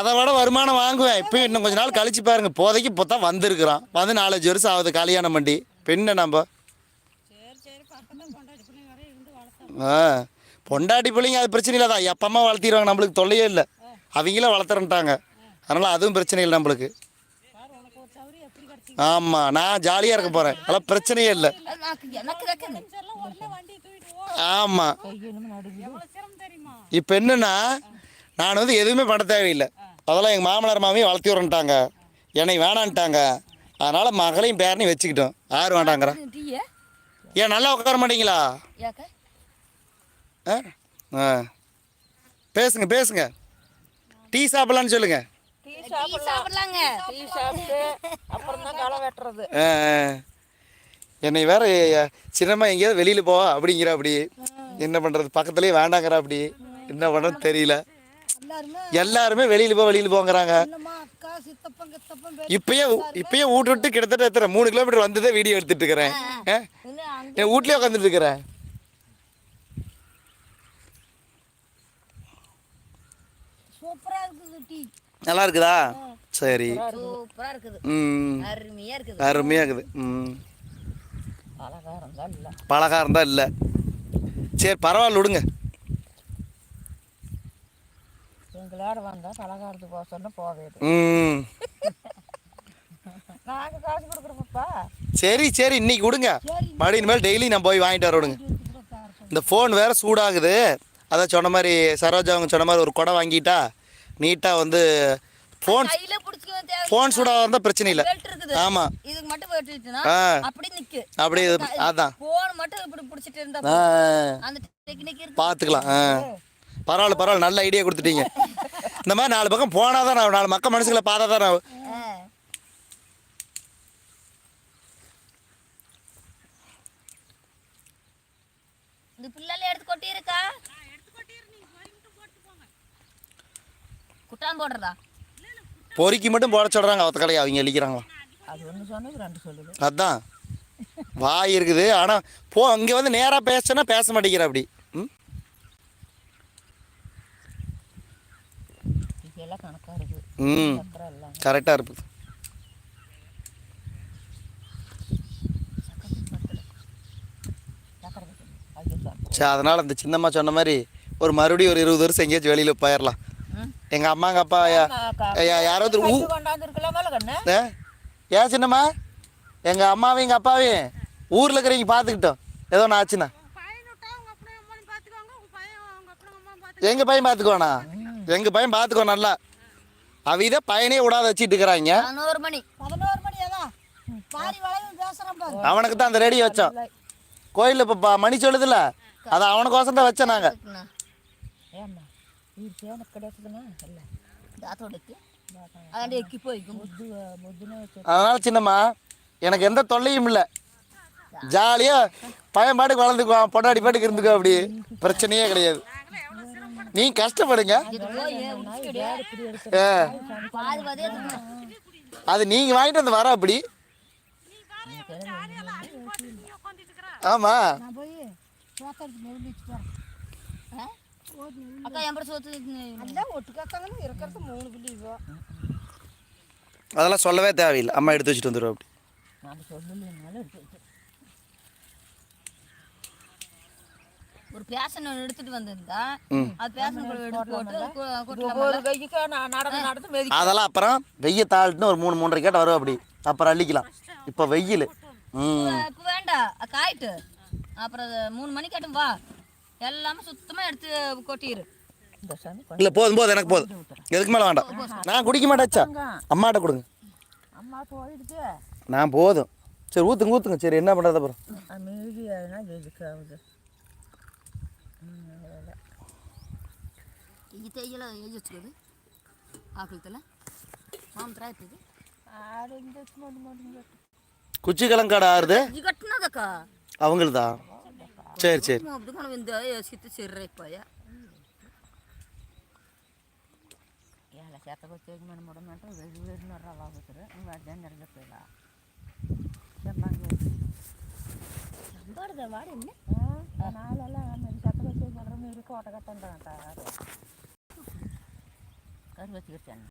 அதை விட வருமானம் வாங்குவேன். இப்போ இன்னும் கொஞ்ச நாள் கழிச்சு பாருங்க. இப்போதைக்கு இப்போ தான் வந்திருக்கிறான் வந்து நாலஞ்சு வருஷம் ஆகுது கல்யாணம் பண்ணி. பெண்ணை நம்ம? ஆ. பொண்டாட்டி பிள்ளைங்க அது பிரச்சனை இல்லை. தான் எப்போ அம்மா வளர்த்திடுவாங்க. நம்மளுக்கு தொல்லையே இல்லை. அவங்களே வளர்த்துறன்ட்டாங்க. அதனால் அதுவும் பிரச்சனை இல்லை நம்மளுக்கு. ஆமாம் நான் ஜாலியாக இருக்க போகிறேன் அதெல்லாம் பிரச்சனையே இல்லை. ஆமாம் இப்போ என்னென்னா நான் வந்து எதுவுமே பண்ண தேவையில்லை. அதெல்லாம் எங்கள் மாமனார் மாமியும் வளர்த்தி விட்றன்ட்டாங்க என்னை வேணான்ட்டாங்க அதனால் மகளையும் பேரனையும் வச்சுக்கிட்டோம். யார் வேண்டாங்கிறா? டீயே ஏன் நல்லா உட்கார மாட்டீங்களா? ஆ? ஆ. பேசுங்க பேசுங்க. டீ சாப்பிட்லான்னு சொல்லுங்கள். என்னை வேற சின்னம்மா எங்கேயாவது வெளியில் போவா? அப்படிங்கிற அப்படி. என்ன பண்ணுறது பக்கத்துலேயே வேண்டாங்கிற அப்படி. என்ன பண்ணுறது தெரியல. எல்லாருமே வெளியில் போ வெளியில் போங்கிறாங்க. இப்பயே இப்பயே வீட்டு விட்டு கிட்டத்தட்ட எத்தனை மூணு கிலோமீட்டர் வந்ததே வீடியோ எடுத்துட்டு இருக்கிறேன்? என் வீட்லயே உட்காந்துட்டு இருக்கிறேன். நல்லா இருக்குதா? சரி. சூப்பரா இருக்குது. ம். அருமையா இருக்குது. இருக்குது. ம். பலகாரம் தான் இல்லை. சரி பரவாயில்ல விடுங்க. எங்களோட வந்தால் பலகாரத்துக்கு போக சொன்னால் போவேது ம். நாங்கள் காசு கொடுக்குறோம்ப்பா. சரி சரி இன்னைக்கு விடுங்க. மறுபடியும் இனிமேல் டெய்லி நான் போய் வாங்கிட்டு வர விடுங்க. இந்த ஃபோன் வேற சூடாகுது. அதான் சொன்ன மாதிரி சரோஜா அவங்க சொன்ன மாதிரி ஒரு குடம் வாங்கிட்டா நீட்டாக வந்து ஃபோன் ஃபோன் சூடாக இருந்தால் பிரச்சனை இல்லை. ஆமாம் இதுக்கு மட்டும் வெட்டிட்டுனா ஆ. அப்படி நிக்கு. அப்படி இது- அதான். போன் மட்டும் இப்படி புடிச்சிட்டு இருந்தா ஆ. போதும். அந்த டெக்னிக் இருக்கு. பார்த்துக்கலாம். ஆ. பரவாயில்ல பரவாயில்ல நல்ல ஐடியா கொடுத்துட்டீங்க. இந்த மாதிரி நாலு பக்கம் போனால் தான் நான் நாலு மக்கள் மனுஷங்களை பார்த்தா தான் நான் ஆ. இந்த பிள்ளைல எடுத்து கொட்டி இருக்கா குட்டான் போடுறதா? பொறுக்கி மட்டும் போட சொல்கிறாங்க அவத்த கடையை அவங்க அழிக்கிறாங்களா அது ஒன்று சொன்னது ரெண்டு சொல்லுது. அதான். வாய் இருக்குது ஆனால் போ இங்கே வந்து நேராக பேசுனா பேச மாட்டேங்கிற அப்படி. ம். கரெக்டாக இருக்குது. சரி அதனால் அந்த சின்னம்மா சொன்ன மாதிரி ஒரு மறுபடியும் ஒரு இருபது வருஷம் எங்கேயாச்சும் வெளியில் போயிடலாம் எங்கள் அம்மாங்க அப்பா யாராவது ஊ? ஏன் சின்னம்மா? எங்கள் அம்மாவையும் எங்கள் அப்பாவையும் ஊரில் இருக்கிறவங்க பார்த்துக்கிட்டோம். ஏதோ ஒன்று ஆச்சுண்ணா எங்கள் பையன் பார்த்துக்கோண்ணா எங்கள் பையன் பார்த்துக்கோ நல்லா. அவித பையனே விடாத வச்சிட்டு இருக்கிறாங்க. பதினோரு மணி. பதினோரு மணி அதான் பாரி வளையும் பேசுறேன் பாரு. அவனுக்கு தான் அந்த ரேடியோ வச்சோம். கோயிலில் இப்போ மணி சொல்லுதுல்ல? அதை அவனுக்கோசம் தான் வச்சோம் நாங்கள். ஏம்மா இது இல்லை. தாத்தோடைக்கு. அதனால் சின்னம்மா எனக்கு எந்த தொல்லையும் இல்லை. ஜாலியாக பையன் பாட்டுக்கு வளர்ந்துக்குவான் பொண்டாடி பாட்டுக்கு இருந்துக்கோ அப்படி. பிரச்சனையே கிடையாது. நீ கஷ்டப்படுங்க. அது நீங்க வாங்கிட்டு வந்து வர அப்படி. ஆமா. அதெல்லாம் சொல்லவே தேவையில்லை. அம்மா எடுத்து வச்சுட்டு வந்துடுவோம் அப்படி நம்ம சொல்லலைனாலும் எடுத்து வச்சு ஒரு பேஷன் ஒன்று எடுத்துட்டு வந்திருந்தா அது பேஷன் எடுத்து போட்டு ஒவ்வொரு கைக்கு நான் நடந்து நடந்து மெதி அதெல்லாம் அப்புறம் வெய்ய தாழ்ட்டுன்னு ஒரு மூணு மூன்றரை கேட்ட வரும் அப்படி. அப்புறம் அள்ளிக்கலாம். இப்போ வெயில். ம். இப்போ வேண்டாம் காயிட்டு. அப்புறம் மூணு மணிக்கு ஆட்டும் வா. எல்லாமே சுத்தமாக எடுத்து கொட்டிடு இல்லை போதும் போதும் எனக்கு போதும். எதுக்கு மேலே வேண்டாம்? நான் குடிக்க மாட்டேச்சா அம்மாட்ட கொடுங்க. நான் போதும். சரி ஊற்றுங்க ஊற்றுங்க சரி என்ன பண்ணுறது அப்புறம்? மீதி எதுனா எதுக்கு ஆகுது ఈ తెయ్యలో ఏం వచ్చుకోదు ఆకలితల మామూలు రాయిపోయింది ஆறு இங்கே மட்டும் மட்டும் குச்சி கிழங்காடு ஆறுது ఇది కట్టినదక్క அவங்களுதா சரி சரி మొబ్బు మనం ఇంత సిత్తి సిర్రైపోయా ఇలా చెత్తకు వచ్చేది మనం ముడమంటే వెయ్యి వేడున్నర రాబోతురు ఇంకా అర్థం జరగట్లేదా చెప్పండి వాడదా వాడింది నాలుగు మీరు చెత్తకు ini record akan tanda taruh. Kan gua.